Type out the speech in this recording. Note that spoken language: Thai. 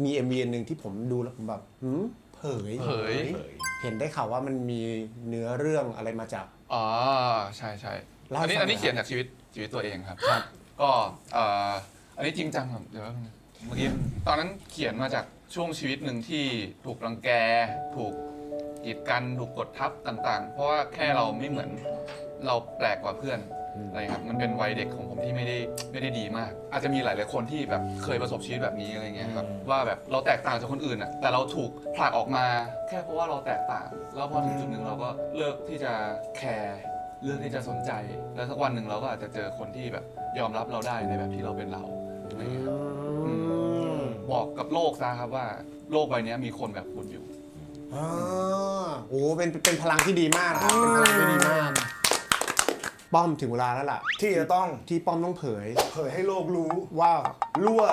มี MV อันหนึ่งที่ผมดูแล้วผมแบบหืมเผยเผย เห็นได้ข่าวว่ามันมีเนื้อเรื่องอะไรมาจาก อ๋อใช่ใช่เล่าให้อันนี้ฟังหน่อย อันนี้เขียนจากชีวิตชีวิตตัวเองครับ ก็เอ่ออันนี้จริงจังครับเดี๋ยวแป๊บนึงเมื่อกี้ตอนนั้นเขียนมาจากช่วงชีวิตหนึ่งที่ถูกรังแก ถูกกีดกันถูกกดทับต่างๆ เพราะว่าแค่เราไม่เหมือน เราแปลกกว่าเพื่อนอืมอะไรครับมันเป็นวัยเด็กของผมที่ไม่ได้ไม่ได้ดีมาก อาจจะมีหลาย ๆ คนที่แบบเคยประสบชีวิตแบบนี้อะไรเงี้ยครับว่าแบบเราแตกต่างจากคนอื่นอะแต่เราถูกผลักออกมาแค่เพราะว่าเราแตกต่าง แล้วพอถึงจุดหนึ่งเราก็เลิกที่จะแคร์เลือกที่จะสนใจ แล้วสักวันหนึ่งเราก็อาจจะเจอคนที่แบบยอมรับเราได้ในแบบที่เราเป็นเราอะไรเงี้ยครับอืมบอกกับโลกซะครับว่าโลกใบเนี้ยมีคนแบบคุณอยู่อ่าโอ้เป็นเป็นพลังที่ดีมากนะครับเป็นพลังที่ดีมาก ป้อมถึงเวลาแล้วล่ะ ที่จะต้องที่ป้อมต้องเผย เผยให้โลกรู้ว่า รั่ว